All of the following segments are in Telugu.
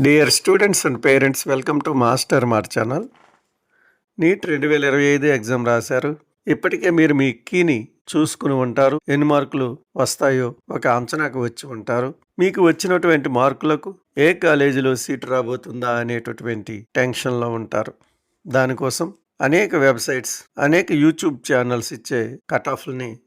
Dear students and parents welcome to master mart channel NEET రెండు వేల ఇరవై ఐదు ఎగ్జామ్ రాశారు. ఇప్పటికే మీరు మీ కీని చూసుకుని ఉంటారు. ఎన్ని మార్కులు వస్తాయో ఒక అంచనాకు వచ్చి ఉంటారు. మీకు వచ్చినటువంటి మార్కులకు ఏ కాలేజీలో సీట్ రాబోతుందా అనేటటువంటి టెన్షన్లో ఉంటారు. దానికోసం అనేక వెబ్సైట్స్ అనేక యూట్యూబ్ ఛానల్స్ ఇచ్చే కట్ ఆఫ్లని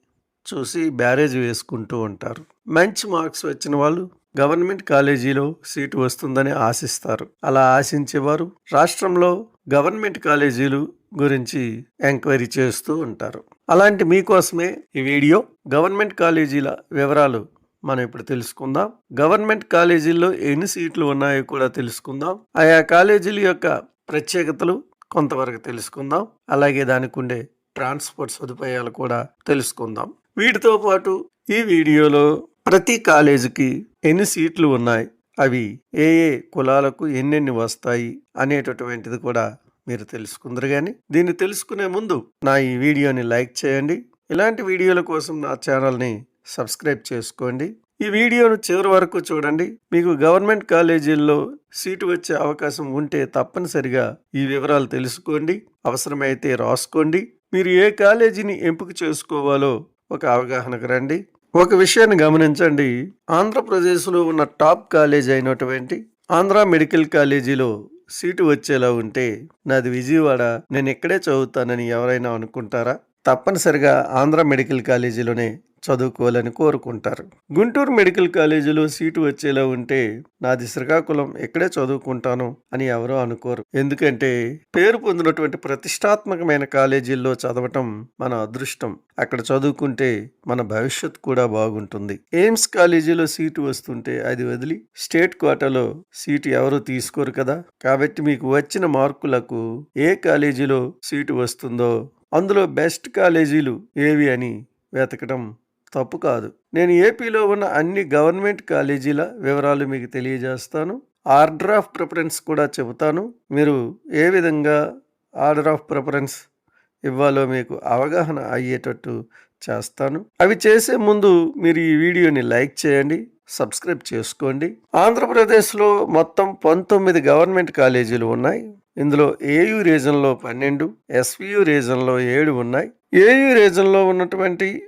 చూసి బ్యారేజ్ వేసుకుంటూ ఉంటారు. మంచి మార్క్స్ వచ్చిన వాళ్ళు గవర్నమెంట్ కాలేజీలో సీటు వస్తుందని ఆశిస్తారు. అలా ఆశించేవారు రాష్ట్రంలో గవర్నమెంట్ కాలేజీలు గురించి ఎంక్వైరీ చేస్తూ ఉంటారు. అలాంటి మీకోసమే ఈ వీడియో. గవర్నమెంట్ కాలేజీల వివరాలు మనం ఇప్పుడు తెలుసుకుందాం. గవర్నమెంట్ కాలేజీల్లో ఎన్ని సీట్లు ఉన్నాయో కూడా తెలుసుకుందాం. ఆయా కాలేజీల యొక్క ప్రత్యేకతలు కొంతవరకు తెలుసుకుందాం. అలాగే దానికి ఉండే ట్రాన్స్పోర్ట్ సదుపాయాలు కూడా తెలుసుకుందాం. వీటితో పాటు ఈ వీడియోలో ప్రతి కాలేజీకి ఎన్ని సీట్లు ఉన్నాయి? అవి ఏ ఏ కులాలకు ఎన్నెన్ని వస్తాయి? అనేటటువంటిది కూడా మీరు తెలుసుకుందరు కానీ దీన్ని తెలుసుకునే ముందు నా ఈ వీడియోని లైక్ చేయండి. ఇలాంటి వీడియోల కోసం నా ఛానల్ని సబ్స్క్రైబ్ చేసుకోండి. ఈ వీడియోను చివరి వరకు చూడండి. మీకు గవర్నమెంట్ కాలేజీల్లో సీటు వచ్చే అవకాశం ఉంటే తప్పనిసరిగా ఈ వివరాలు తెలుసుకోండి. అవసరమైతే రాసుకోండి. మీరు ఏ కాలేజీని ఎంపిక చేసుకోవాలో ఒక అవగాహనకు రండి. ఒక విషయాన్ని గమనించండి. ఆంధ్రప్రదేశ్లో ఉన్న టాప్ కాలేజ్ అయినటువంటి ఆంధ్ర మెడికల్ కాలేజీలో సీటు వచ్చేలా ఉంటే నాది విజయవాడ. నేను ఇక్కడే చదువుతానని ఎవరైనా అనుకుంటారా? తప్పనిసరిగా ఆంధ్ర మెడికల్ కాలేజీలోనే చదువుకోవాలని కోరుకుంటారు. గుంటూరు మెడికల్ కాలేజీలో సీటు వచ్చేలా ఉంటే నాది శ్రీకాకుళం ఇక్కడే చదువుకుంటాను అని ఎవరో అనుకోరు. ఎందుకంటే పేరు పొందినటువంటి ప్రతిష్టాత్మకమైన కాలేజీల్లో చదవటం మన అదృష్టం. అక్కడ చదువుకుంటే మన భవిష్యత్ కూడా బాగుంటుంది. ఎయిమ్స్ కాలేజీలో సీటు వస్తుంటే అది వదిలి స్టేట్ కోటాలో సీటు ఎవరు తీసుకోరు కదా. కాబట్టి మీకు వచ్చిన మార్కులకు ఏ కాలేజీలో సీటు వస్తుందో అందులో బెస్ట్ కాలేజీలు ఏవి అని వెతకడం తప్పు కాదు. నేను ఏపీలో ఉన్న అన్ని గవర్నమెంట్ కాలేజీల వివరాలు మీకు తెలియజేస్తాను. ఆర్డర్ ఆఫ్ ప్రిఫరెన్స్ కూడా చెబుతాను. మీరు ఏ విధంగా ఆర్డర్ ఆఫ్ ప్రిఫరెన్స్ ఇవ్వాలో మీకు అవగాహన అయ్యేటట్టు చేస్తాను. అవి చేసే ముందు మీరు ఈ వీడియోని లైక్ చేయండి సబ్స్క్రైబ్ చేసుకోండి. ఆంధ్రప్రదేశ్లో మొత్తం పంతొమ్మిది గవర్నమెంట్ కాలేజీలు ఉన్నాయి. ఇందులో ఏయు రీజన్లో పన్నెండు ఎస్వియు రీజన్లో ఏడు ఉన్నాయి. ఏయు రీజన్లో ఉన్నటువంటి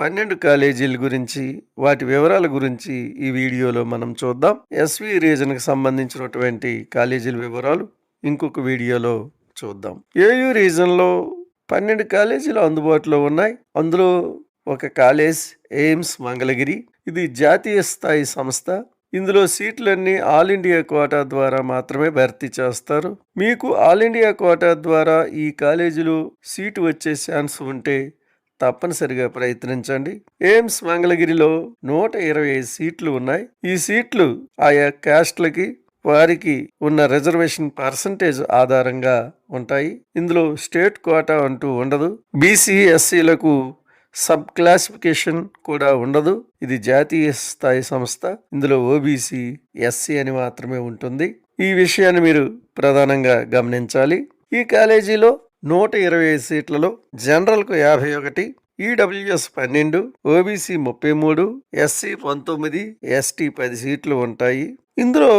పన్నెండు కాలేజీల గురించి వాటి వివరాల గురించి ఈ వీడియోలో మనం చూద్దాం. ఎస్వి రీజన్కి సంబంధించినటువంటి కాలేజీల వివరాలు ఇంకొక వీడియోలో చూద్దాం. ఏయు రీజన్లో పన్నెండు కాలేజీలు అందుబాటులో ఉన్నాయి. అందులో ఒక కాలేజ్ ఎయిమ్స్ మంగళగిరి. ఇది జాతీయ స్థాయి సంస్థ. ఇందులో సీట్లన్నీ ఆల్ ఇండియా కోటా ద్వారా మాత్రమే భర్తీ చేస్తారు. మీకు ఆల్ ఇండియా కోటా ద్వారా ఈ కాలేజీలో సీటు వచ్చే ఛాన్స్ ఉంటే తప్పనిసరిగా ప్రయత్నించండి. ఎయిమ్స్ మంగళగిరిలో నూట ఇరవై ఐదు సీట్లు ఉన్నాయి. ఈ సీట్లు ఆయా క్యాస్ట్లకి వారికి ఉన్న రిజర్వేషన్ పర్సంటేజ్ ఆధారంగా ఉంటాయి. ఇందులో స్టేట్ కోటా అంటూ ఉండదు. బీసీ ఎస్సీలకు సబ్ క్లాసిఫికేషన్ కూడా ఉండదు. ఇది జాతీయ స్థాయి సంస్థ. ఇందులో ఓబీసీ ఎస్సీ అని మాత్రమే ఉంటుంది. ఈ విషయాన్ని మీరు ప్రధానంగా గమనించాలి. ఈ కాలేజీలో నూట ఇరవై ఐదు సీట్లలో జనరల్కు యాభై ఒకటి ఈడబ్ల్యూఎస్ పన్నెండు ఓబీసీ ముప్పై మూడు ఎస్సీ పంతొమ్మిది ఎస్టీ పది సీట్లు ఉంటాయి. ఇందులో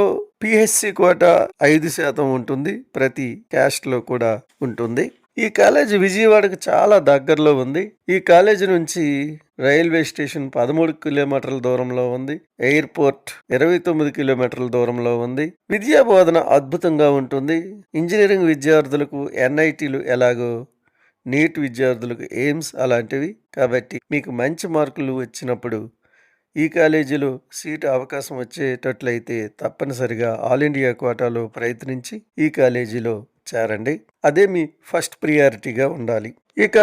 పిహెచ్సి కోట ఐదు శాతం ఉంటుంది. ప్రతి క్యాస్ట్లో కూడా ఉంటుంది. ఈ కాలేజీ విజయవాడకు చాలా దగ్గరలో ఉంది. ఈ కాలేజీ నుంచి రైల్వే స్టేషన్ పదమూడు కిలోమీటర్ల దూరంలో ఉంది. ఎయిర్పోర్ట్ ఇరవై తొమ్మిది కిలోమీటర్ల దూరంలో ఉంది. విద్యా బోధన అద్భుతంగా ఉంటుంది. ఇంజనీరింగ్ విద్యార్థులకు ఎన్ఐటీలు ఎలాగో నీట్ విద్యార్థులకు ఎయిమ్స్ అలాంటివి. కాబట్టి మీకు మంచి మార్కులు వచ్చినప్పుడు ఈ కాలేజీలో సీటు అవకాశం వచ్చేటట్లయితే తప్పనిసరిగా ఆల్ ఇండియా కోటాలో ప్రయత్నించి ఈ కాలేజీలో చేరండి అదే మీ ఫస్ట్ ప్రియారిటీగా ఉండాలి. ఇక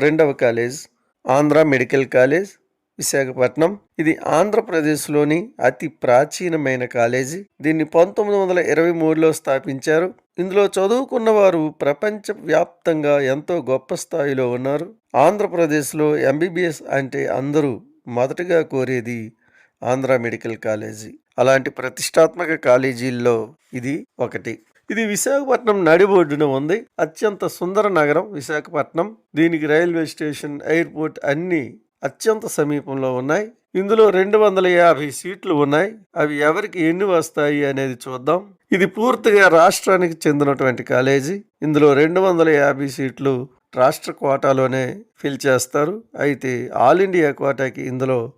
రెండవ college Andhra medical college Visakhapatnam. ఇది ఆంధ్రప్రదేశ్లోని అతి ప్రాచీనమైన కాలేజీ. దీన్ని పంతొమ్మిది వందల ఇరవై మూడులో స్థాపించారు. ఇందులో చదువుకున్న వారు ప్రపంచ వ్యాప్తంగా ఎంతో గొప్ప స్థాయిలో ఉన్నారు. ఆంధ్రప్రదేశ్లో ఎంబీబీఎస్ అంటే అందరూ మొదటగా కోరేది ఆంధ్ర మెడికల్ కాలేజీ. అలాంటి ప్రతిష్టాత్మక కాలేజీల్లో ఇది ఒకటి. ఇది విశాఖపట్నం నడిబొడ్డున ఉంది. అత్యంత సుందర నగరం విశాఖపట్నం. దీనికి రైల్వే స్టేషన్ ఎయిర్పోర్ట్ అన్ని అత్యంత సమీపంలో ఉన్నాయి. ఇందులో రెండు వందల యాభై సీట్లు ఉన్నాయి. అవి ఎవరికి ఎన్ని వస్తాయి అనేది చూద్దాం. ఇది పూర్తిగా రాష్ట్రానికి చెందినటువంటి కాలేజీ. ఇందులో రెండు వందల యాభై సీట్లు రాష్ట్ర కోటాలోనే ఫిల్ చేస్తారు. అయితే ఆల్ ఇండియా కోటాకి ఇందులో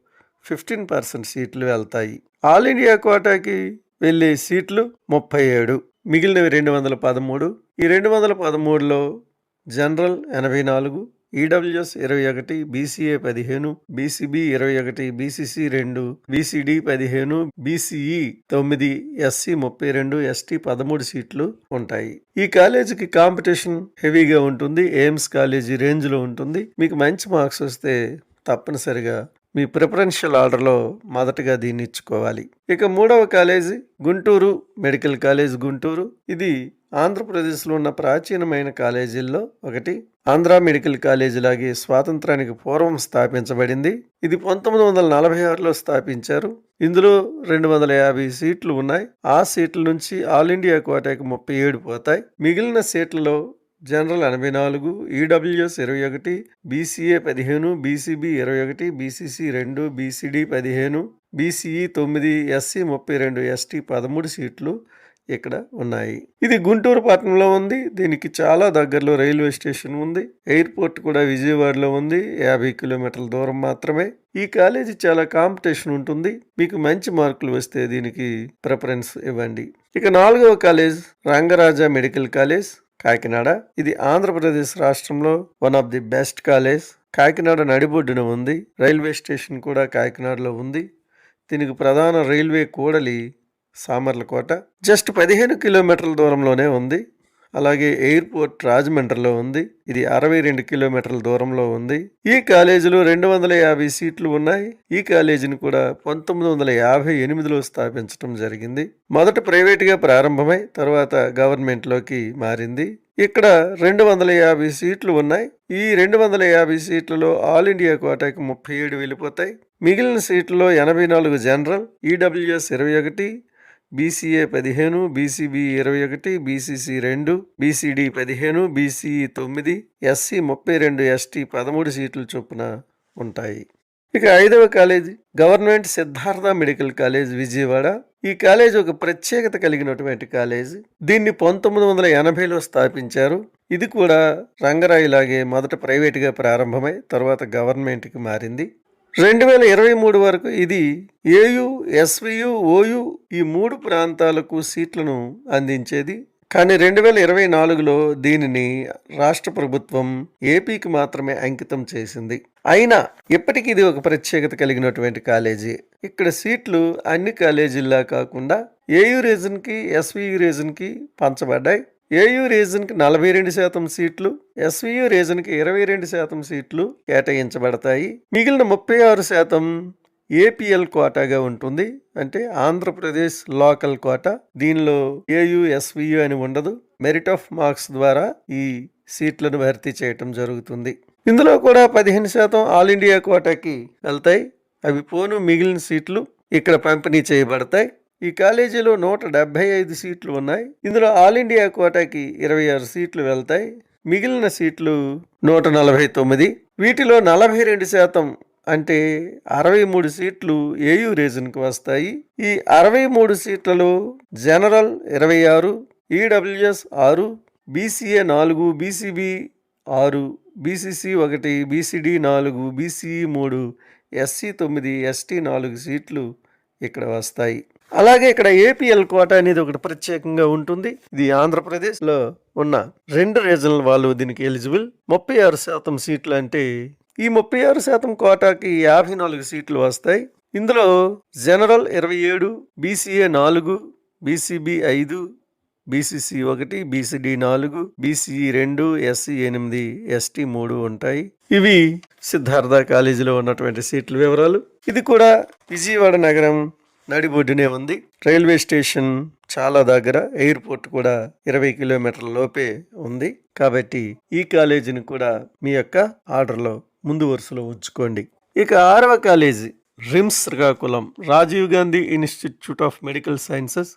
ఫిఫ్టీన్ పర్సెంట్ సీట్లు వెళ్తాయి. ఆల్ ఇండియా కోటాకి వెళ్ళే సీట్లు ముప్పై ఏడు. మిగిలినవి రెండు వందల పదమూడు. ఈ రెండు వందల పదమూడులో జనరల్ ఎనభై నాలుగు ఈడబ్ల్యూఎస్ ఇరవై ఒకటి బీసీఏ పదిహేను బీసీబీ ఇరవై ఒకటి బీసీసీ రెండు బీసీడీ పదిహేను బీసీఈ తొమ్మిది ఎస్సీ ముప్పై రెండు ఎస్టీ పదమూడు సీట్లు ఉంటాయి. ఈ కాలేజీకి కాంపిటీషన్ హెవీగా ఉంటుంది. ఎయిమ్స్ కాలేజీ రేంజ్లో ఉంటుంది. మీకు మంచి మార్క్స్ వస్తే తప్పనిసరిగా మీ ప్రిఫరెన్షియల్ ఆర్డర్లో మొదటగా దీన్ని ఇచ్చుకోవాలి. ఇక మూడవ college Guntur medical college Guntur. ఇది ఆంధ్రప్రదేశ్లో ఉన్న ప్రాచీనమైన కాలేజీల్లో ఒకటి. ఆంధ్ర మెడికల్ కాలేజీ లాగే స్వాతంత్రానికి పూర్వం స్థాపించబడింది. ఇది పంతొమ్మిది వందల నలభై ఆరులో స్థాపించారు. ఇందులో రెండు వందల యాభై సీట్లు ఉన్నాయి. ఆ సీట్ల నుంచి ఆల్ ఇండియా కోటాకి ముప్పై ఏడు పోతాయి. మిగిలిన సీట్లలో జనరల్ ఎనభై నాలుగు ఈడబ్ల్యూఎస్ ఇరవై ఒకటి బీసీఏ పదిహేను బీసీబీ ఇరవై ఒకటి బీసీసీ రెండు బీసీడీ పదిహేను బీసీఈ తొమ్మిది ఎస్సీ ముప్పై రెండు ఎస్టీ పదమూడు సీట్లు ఇక్కడ ఉన్నాయి. ఇది గుంటూరు పట్టణంలో ఉంది. దీనికి చాలా దగ్గరలో రైల్వే స్టేషన్ ఉంది. ఎయిర్పోర్ట్ కూడా విజయవాడలో ఉంది. యాభై కిలోమీటర్ల దూరం మాత్రమే. ఈ కాలేజీ చాలా కాంపిటీషన్ ఉంటుంది. మీకు మంచి మార్కులు వస్తే దీనికి ప్రిఫరెన్స్ ఇవ్వండి. ఇక నాలుగవ college Rangaraja medical college. Kakinada. ఇది ఆంధ్రప్రదేశ్ రాష్ట్రంలో one of the best college Kakinada నడిబొడ్డున ఉంది. రైల్వే స్టేషన్ కూడా కాకినాడలో ఉంది. దీనికి ప్రధాన రైల్వే కూడలి సామర్లకోట. జస్ట్ పదిహేను కిలోమీటర్ల దూరంలోనే ఉంది. అలాగే ఎయిర్పోర్ట్ రాజమండ్రిలో ఉంది. ఇది అరవై రెండు కిలోమీటర్ల దూరంలో ఉంది. ఈ కాలేజీలో రెండు వందల యాభై సీట్లు ఉన్నాయి. ఈ కాలేజీని కూడా పంతొమ్మిది వందల యాభై ఎనిమిదిలో స్థాపించడం జరిగింది. మొదట ప్రైవేట్గా ప్రారంభమై తర్వాత గవర్నమెంట్లోకి మారింది. ఇక్కడ రెండు వందల యాభై సీట్లు ఉన్నాయి. ఈ రెండు వందల యాభై సీట్లలో ఆల్ ఇండియా కోటాకి ముప్పై ఏడు వెళ్ళిపోతాయి. మిగిలిన సీట్లలో ఎనభై నాలుగు జనరల్ ఈడబ్ల్యూఎస్ ఇరవై ఒకటి బీసీఏ పదిహేను బీసీబీ ఇరవై ఒకటి బీసీసీ రెండు బీసీడీ పదిహేను బీసీఈ తొమ్మిది ఎస్సీ ముప్పై రెండు ఎస్టీ పదమూడు సీట్లు చొప్పున ఉంటాయి. ఇక ఐదవ college government Siddhartha medical college Vijayawada. ఈ కాలేజ్ ఒక ప్రత్యేకత కలిగినటువంటి కాలేజ్. దీన్ని పంతొమ్మిది వందల ఎనభైలో స్థాపించారు. ఇది కూడా రంగరాయిలాగే మొదట ప్రైవేటుగా ప్రారంభమై తర్వాత గవర్నమెంట్కి మారింది. రెండు వేల ఇరవై మూడు వరకు ఇది ఏయు ఎస్వియు ఓయు ఈ మూడు ప్రాంతాలకు సీట్లను అందించేది. కానీ రెండు వేల ఇరవై నాలుగులో దీనిని రాష్ట్ర ప్రభుత్వం ఏపీకి మాత్రమే అంకితం చేసింది. అయినా ఇప్పటికీ ఇది ఒక ప్రత్యేకత కలిగినటువంటి కాలేజీ. ఇక్కడ సీట్లు అన్ని కాలేజీల్లా కాకుండా ఏయు రీజన్కి ఎస్వియు రీజన్కి పంచబడ్డాయి. ఏయు రీజన్కి నలభై రెండు శాతం సీట్లు ఎస్వియు రీజన్కి ఇరవై రెండు శాతం సీట్లు కేటాయించబడతాయి. మిగిలిన ముప్పై ఆరు శాతం ఏపీఎల్ కోటాగా ఉంటుంది. అంటే ఆంధ్రప్రదేశ్ లోకల్ కోటా. దీనిలో ఏయు ఎస్వియు అని ఉండదు. మెరిట్ ఆఫ్ మార్క్స్ ద్వారా ఈ సీట్లను భర్తీ చేయటం జరుగుతుంది. ఇందులో కూడా పదిహేను శాతం ఆల్ ఇండియా కోటాకి వెళ్తాయి. అవి పోను మిగిలిన సీట్లు ఇక్కడ పంపిణీ చేయబడతాయి. ఈ కాలేజీలో నూట డెబ్బై ఐదు సీట్లు ఉన్నాయి. ఇందులో ఆల్ ఇండియా కోటాకి ఇరవై ఆరు సీట్లు వెళ్తాయి. మిగిలిన సీట్లు నూట నలభై తొమ్మిది. వీటిలో నలభై రెండు శాతం అంటే అరవై మూడు సీట్లు ఏయూ రీజన్కి వస్తాయి. ఈ అరవై మూడు సీట్లలో జనరల్ ఇరవై ఆరు ఈడబ్ల్యూఎస్ ఆరు బీసీఏ నాలుగు బీసీబీ ఆరు బీసీసీ ఒకటి బీసీడీ నాలుగు బీసీఈ మూడు ఎస్సీ తొమ్మిది ఎస్టీ నాలుగు సీట్లు ఇక్కడ వస్తాయి. అలాగే ఇక్కడ ఏపీఎల్ కోట అనేది ఒకటి ప్రత్యేకంగా ఉంటుంది. ఇది ఆంధ్రప్రదేశ్లో ఉన్న రెండు రీజనల్ వాళ్ళు దీనికి ఎలిజిబుల్. ముప్పై ఆరు శాతం సీట్లు అంటే ఈ ముప్పై ఆరు శాతం కోటాకి యాభై నాలుగు సీట్లు వస్తాయి. ఇందులో జనరల్ ఇరవై ఏడు బీసీఏ నాలుగు బీసీబీ ఐదు బీసీసీ ఒకటి బీసీడీ నాలుగు బీసీఈ రెండు ఎస్సీ ఎనిమిది ఎస్టీ మూడు ఉంటాయి. ఇవి సిద్ధార్థ కాలేజీలో ఉన్నటువంటి సీట్ల వివరాలు. ఇది కూడా విజయవాడ నగరం నడిబొడ్డునే ఉంది. రైల్వే స్టేషన్ చాలా దగ్గర ఎయిర్పోర్ట్ కూడా ఇరవై కిలోమీటర్ల లోపే ఉంది. కాబట్టి ఈ కాలేజీని కూడా మీ యొక్క ఆర్డర్లో ముందు వరుసలో ఉంచుకోండి. ఇక ఆరవ college RIMS Srikakulam Rajiv Gandhi institute of medical sciences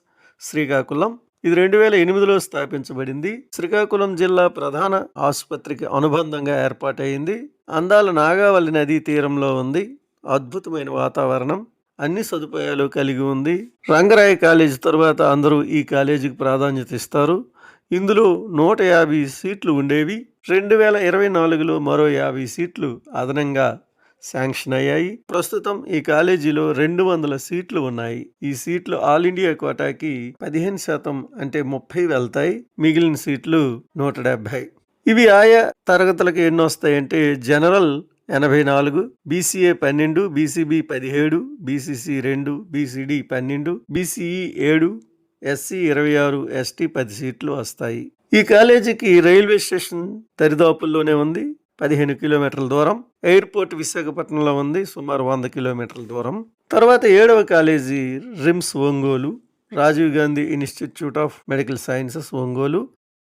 Srikakulam. ఇది రెండు వేల ఎనిమిదిలో స్థాపించబడింది. శ్రీకాకుళం జిల్లా ప్రధాన ఆసుపత్రికి అనుబంధంగా ఏర్పాటైంది అందాల నాగావళి నదీ తీరంలో ఉంది. అద్భుతమైన వాతావరణం. అన్ని సదుపాయాలు కలిగి ఉంది. రంగరాయ కాలేజ్ తర్వాత అందరూ ఈ కాలేజీకి ప్రాధాన్యత ఇస్తారు. ఇందులో నూట యాభై సీట్లు ఉండేవి. రెండు వేల ఇరవై నాలుగులో మరో యాభై సీట్లు అదనంగా శాంక్షన్ అయ్యాయి. ప్రస్తుతం ఈ కాలేజీలో రెండు వందల సీట్లు ఉన్నాయి. ఈ సీట్లు ఆల్ ఇండియా కోటాకి పదిహేను శాతం అంటే ముప్పై వెళ్తాయి. మిగిలిన సీట్లు నూట డెబ్బై ఇవి ఆయా తరగతులకు ఎన్ని వస్తాయంటే జనరల్ ఎనభై నాలుగు బీసీఏ పన్నెండు బీసీబీ పదిహేడు బీసీసీ రెండు బీసీడీ పన్నెండు బీసీఈ ఏడు ఎస్సీ ఇరవై ఆరు ఎస్టీ పది సీట్లు వస్తాయి. ఈ కాలేజీకి రైల్వే స్టేషన్ దరిదాపుల్లోనే ఉంది. పదిహేను కిలోమీటర్ల దూరం. ఎయిర్పోర్ట్ విశాఖపట్నంలో ఉంది. సుమారు వంద కిలోమీటర్ల దూరం. తర్వాత ఏడవ college RIMS Ongole. Rajiv Gandhi institute of medical sciences Ongole.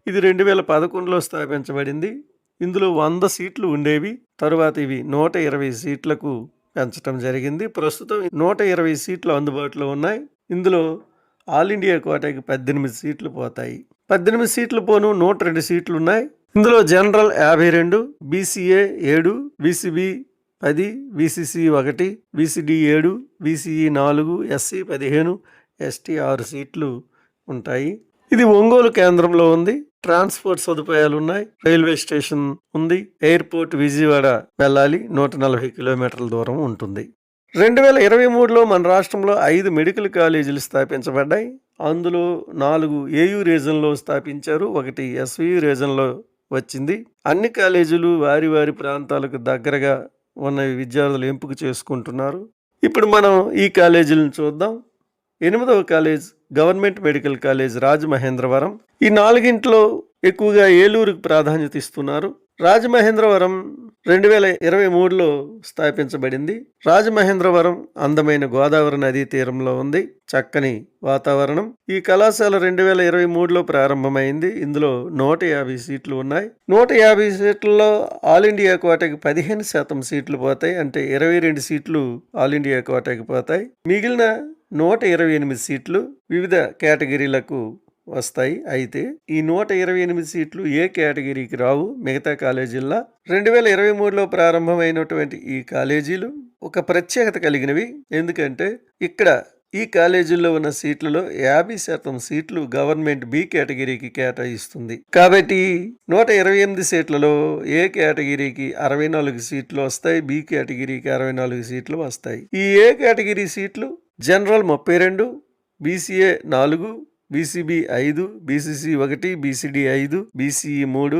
ఇది రెండు వేల పదకొండులో స్థాపించబడింది. ఇందులో వంద సీట్లు ఉండేవి. తరువాత ఇవి నూట ఇరవై సీట్లకు పెంచడం జరిగింది. ప్రస్తుతం నూట ఇరవై సీట్లు అందుబాటులో ఉన్నాయి. ఇందులో ఆల్ ఇండియా కోటాకి పద్దెనిమిది సీట్లు పోతాయి. పద్దెనిమిది సీట్లు పోను నూట రెండు సీట్లు ఉన్నాయి. ఇందులో జనరల్ యాభై రెండు బీసీఏ ఏడు బీసీబీ పది బీసీసీ ఒకటి బీసీడీ ఏడు బీసీఈ నాలుగు ఎస్సీ పదిహేను ఎస్టీ ఆరు సీట్లు ఉంటాయి. ఇది ఒంగోలు కేంద్రంలో ఉంది. ట్రాన్స్పోర్ట్ సదుపాయాలు ఉన్నాయి. రైల్వే స్టేషన్ ఉంది. ఎయిర్పోర్ట్ విజయవాడ వెళ్ళాలి. నూట నలభై కిలోమీటర్ల దూరం ఉంటుంది. రెండు వేల ఇరవై మూడులో మన రాష్ట్రంలో ఐదు మెడికల్ కాలేజీలు స్థాపించబడ్డాయి. అందులో నాలుగు ఏయూ రీజన్లో స్థాపించారు. ఒకటి ఎస్వియు రీజన్లో వచ్చింది. అన్ని కాలేజీలు వారి వారి ప్రాంతాలకు దగ్గరగా ఉన్న విద్యార్థులు ఎంపిక చేసుకుంటున్నారు. ఇప్పుడు మనం ఈ కాలేజీలను చూద్దాం. ఎనిమిదవ college government medical college Rajamahendravaram. ఈ నాలుగింట్లో ఎక్కువగా ఏలూరుకు ప్రాధాన్యత ఇస్తున్నారు. రాజమహేంద్రవరం రెండు వేల ఇరవై మూడులో స్థాపించబడింది. రాజమహేంద్రవరం అందమైన గోదావరి నదీ తీరంలో ఉంది. చక్కని వాతావరణం. ఈ కళాశాల రెండు వేల ఇరవై మూడులో ప్రారంభమైంది. ఇందులో నూట యాభై సీట్లు ఉన్నాయి. నూట యాభై సీట్లలో ఆల్ ఇండియా కోటకి పదిహేను శాతం సీట్లు పోతాయి. అంటే ఇరవై రెండు సీట్లు ఆల్ ఇండియా కోటకి పోతాయి. మిగిలిన నూట ఇరవై ఎనిమిది సీట్లు వివిధ కేటగిరీలకు వస్తాయి. అయితే ఈ నూట ఇరవై ఎనిమిది సీట్లు ఏ కేటగిరీకి రావు? మిగతా కాలేజీల్లో రెండు వేల ఇరవై మూడులో ప్రారంభమైనటువంటి ఈ కాలేజీలు ఒక ప్రత్యేకత కలిగినవి. ఎందుకంటే ఇక్కడ ఈ కాలేజీల్లో ఉన్న సీట్లలో యాభై శాతం సీట్లు గవర్నమెంట్ బి కేటగిరీకి కేటాయిస్తుంది. కాబట్టి నూట ఇరవై ఎనిమిది సీట్లలో ఏ కేటగిరీకి అరవై నాలుగు సీట్లు వస్తాయి? బి కేటగిరీకి అరవై నాలుగు సీట్లు వస్తాయి. ఈ ఏ కేటగిరీ సీట్లు జనరల్ ముప్పై రెండు బీసీఏ నాలుగు బీసీబీ ఐదు బీసీసీ ఒకటి బీసీడీ ఐదు బీసీఈ మూడు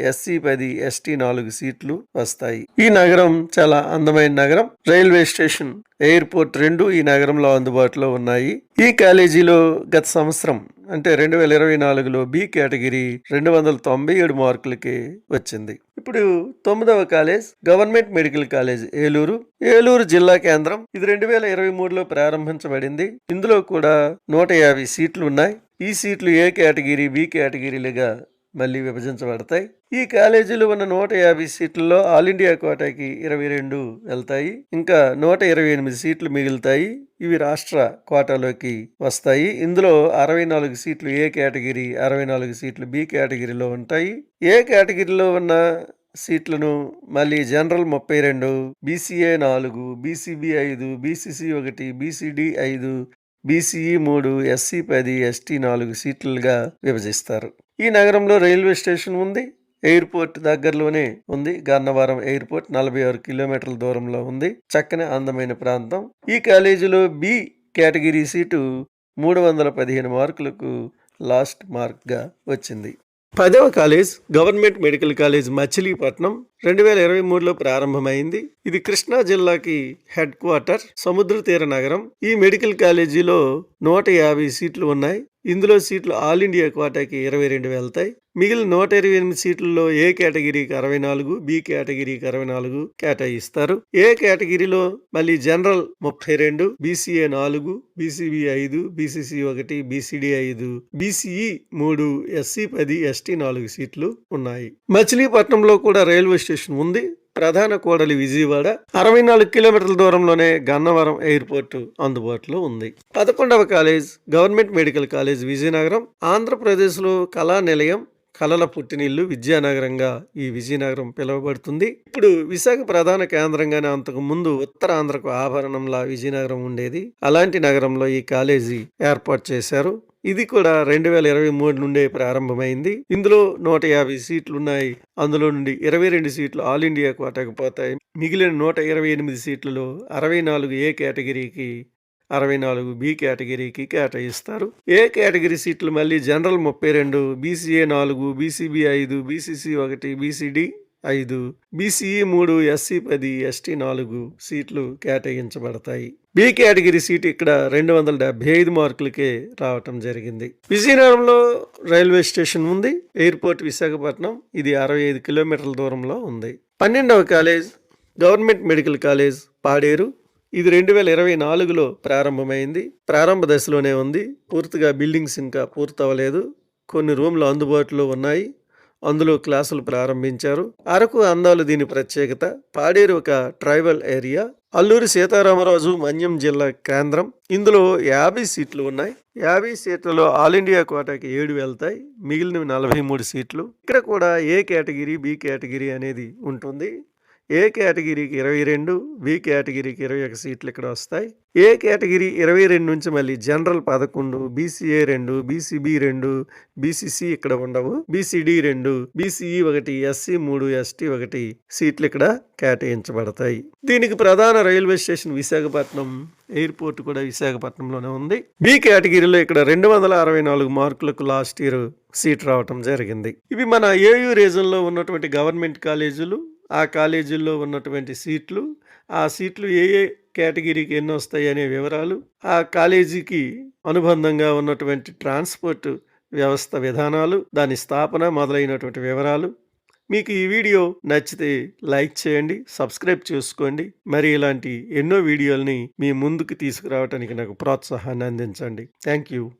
ఎస్సీ పది ఎస్టీ నాలుగు సీట్లు వస్తాయి. ఈ నగరం చాలా అందమైన నగరం. రైల్వే స్టేషన్ ఎయిర్పోర్ట్ రెండు ఈ నగరంలో అందుబాటులో ఉన్నాయి. ఈ కాలేజీలో గత సంవత్సరం అంటే రెండు వేల ఇరవై నాలుగులో బి కేటగిరీ రెండు వందల తొంభై ఏడు మార్కులకి వచ్చింది. ఇప్పుడు తొమ్మిదవ college government medical college Eluru. Eluru జిల్లా కేంద్రం. ఇది రెండు వేల ఇరవై మూడులో ప్రారంభించబడింది. ఇందులో కూడా నూట యాభై సీట్లు ఉన్నాయి. ఈ సీట్లు ఏ కేటగిరీ బి కేటగిరీలుగా మళ్ళీ విభజించబడతాయి. ఈ కాలేజీలో ఉన్న నూట యాభై సీట్లలో ఆల్ ఇండియా కోటాకి ఇరవై రెండు వెళ్తాయి. ఇంకా నూట ఇరవై ఎనిమిది సీట్లు మిగులుతాయి. ఇవి రాష్ట్ర కోటాలోకి వస్తాయి. ఇందులో అరవై నాలుగు సీట్లు ఏ కేటగిరీ అరవై నాలుగు సీట్లు బి కేటగిరీలో ఉంటాయి. ఏ కేటగిరీలో ఉన్న సీట్లను మళ్ళీ జనరల్ ముప్పై రెండు బీసీఏ నాలుగు బీసీబీ ఐదు బీసీసీ ఒకటి బీసీడీ ఐదు బీసీఈ మూడు ఎస్సీ పది ఎస్టీ నాలుగు సీట్లుగా విభజిస్తారు. ఈ నగరంలో రైల్వే స్టేషన్ ఉంది ఎయిర్పోర్ట్ దగ్గరలోనే ఉంది. గన్నవరం ఎయిర్పోర్ట్ నలభై ఆరు కిలోమీటర్ల దూరంలో ఉంది. చక్కని అందమైన ప్రాంతం. ఈ కాలేజీలో బి కేటగిరీ సీటు మూడు వందల పదిహేను మార్కులకు లాస్ట్ మార్క్గా వచ్చింది. పదవ college government medical college Machilipatnam రెండు వేల ఇరవై మూడులో ప్రారంభమైంది. ఇది కృష్ణా జిల్లాకి హెడ్ క్వార్టర్ సముద్ర తీర నగరం. ఈ మెడికల్ కాలేజీలో నూట యాభై సీట్లు ఉన్నాయి. ఇందులో సీట్లు ఆల్ ఇండియా కోటాకి ఇరవై రెండు వెళ్తాయి. మిగిలిన నూట ఇరవై ఎనిమిది సీట్లలో ఏ కేటగిరీకి అరవై నాలుగు బి కేటగిరీకి అరవై నాలుగు కేటాయిస్తారు. ఏ కేటగిరీలో మళ్ళీ జనరల్ ముప్పై రెండు బీసీఏ నాలుగు బీసీబీ ఐదు బీసీసీ ఒకటి బీసీడీ ఐదు బీసీఈ మూడు ఎస్సీ పది ఎస్టీ నాలుగు సీట్లు ఉన్నాయి. మచిలీపట్నంలో కూడా రైల్వే స్టేషన్ ఉంది. ప్రధాన కోడలి విజయవాడ అరవై నాలుగు కిలోమీటర్ల దూరంలోనే గన్నవరం ఎయిర్పోర్ట్ అందుబాటులో ఉంది. పదకొండవ college government medical college Vizianagaram ఆంధ్రప్రదేశ్లో కళా నిలయం కళల పుట్టినిల్లు విద్యానగరంగా ఈ విజయనగరం పిలువబడుతుంది. ఇప్పుడు విశాఖ ప్రధాన కేంద్రంగానే అంతకు ముందు ఉత్తరాంధ్రకు ఆభరణంలా విజయనగరం ఉండేది. అలాంటి నగరంలో ఈ కాలేజీ ఏర్పాటు చేశారు. ఇది కూడా రెండు వేల ఇరవై మూడు నుండే ప్రారంభమైంది. ఇందులో నూట యాభై సీట్లు ఉన్నాయి అందులో నుండి ఇరవై రెండు సీట్లు ఆల్ ఇండియా కోటాకు పోతాయి. మిగిలిన నూట ఇరవై ఎనిమిది సీట్లలో అరవై నాలుగు ఏ కేటగిరీకి అరవై నాలుగు బి కేటగిరీకి కేటాయిస్తారు. ఏ కేటగిరీ సీట్లు మళ్ళీ జనరల్ ముప్పై రెండు బీసీఏ నాలుగు బీసీబీ ఐదు బీసీసీ ఒకటి బీసీడీ ఐదు బీసీఈ మూడు ఎస్సీ పది ఎస్టీ నాలుగు సీట్లు కేటాయించబడతాయి. బి కేటగిరీ సీట్ ఇక్కడ రెండు వందల డెబ్బై ఐదు మార్కులకే రావటం జరిగింది. విజయనగరంలో రైల్వే స్టేషన్ ఉంది ఎయిర్పోర్ట్ విశాఖపట్నం ఇది అరవై ఐదు కిలోమీటర్ల దూరంలో ఉంది. పన్నెండవ college government medical college Paderu ఇది రెండు వేల ఇరవై నాలుగులో ప్రారంభమైంది. ప్రారంభ దశలోనే ఉంది పూర్తిగా బిల్డింగ్స్ ఇంకా పూర్తవలేదు కొన్ని రూమ్లు అందుబాటులో ఉన్నాయి. అందులో క్లాసులు ప్రారంభించారు. అరకు అందాలు దీని ప్రత్యేకత. పాడేరు ఒక ట్రైబల్ ఏరియా. అల్లూరి సీతారామరాజు మన్యం జిల్లా కేంద్రం. ఇందులో యాభై సీట్లు ఉన్నాయి. యాభై సీట్లలో ఆల్ ఇండియా కోటాకి ఏడు వెళ్తాయి. మిగిలినవి నలభై మూడు సీట్లు. ఇక్కడ కూడా ఏ కేటగిరీ బి కేటగిరీ అనేది ఉంటుంది. ఏ కేటగిరీకి ఇరవై రెండు బి కేటగిరీకి ఇరవై ఒక సీట్లు ఇక్కడ వస్తాయి. ఏ కేటగిరీ ఇరవై రెండు నుంచి మళ్ళీ జనరల్ పదకొండు బీసీఏ రెండు బీసీబీ రెండు బీసీసీ ఇక్కడ ఉండవు. బీసీడీ రెండు బీసీఈ ఒకటి ఎస్సీ మూడు ఎస్టీ ఒకటి సీట్లు ఇక్కడ కేటాయించబడతాయి. దీనికి ప్రధాన రైల్వే స్టేషన్ విశాఖపట్నం ఎయిర్పోర్ట్ కూడా విశాఖపట్నంలోనే ఉంది. బి కేటగిరీలో ఇక్కడ రెండు వందల అరవై నాలుగు మార్కులకు లాస్ట్ ఇయర్ సీట్ రావటం జరిగింది. ఇవి మన ఏయూ రీజన్లో ఉన్నటువంటి గవర్నమెంట్ కాలేజీలు ఆ కాలేజీల్లో ఉన్నటువంటి సీట్లు ఆ సీట్లు ఏ ఏ కేటగిరీకి ఎన్ని వస్తాయి అనే వివరాలు ఆ కాలేజీకి అనుబంధంగా ఉన్నటువంటి ట్రాన్స్పోర్ట్ వ్యవస్థ విధానాలు దాని స్థాపన మొదలైనటువంటి వివరాలు. మీకు ఈ వీడియో నచ్చితే లైక్ చేయండి సబ్స్క్రైబ్ చేసుకోండి. మరి ఇలాంటి ఎన్నో వీడియోల్ని మీ ముందుకు తీసుకురావడానికి నాకు ప్రోత్సాహాన్ని అందించండి. Thank you.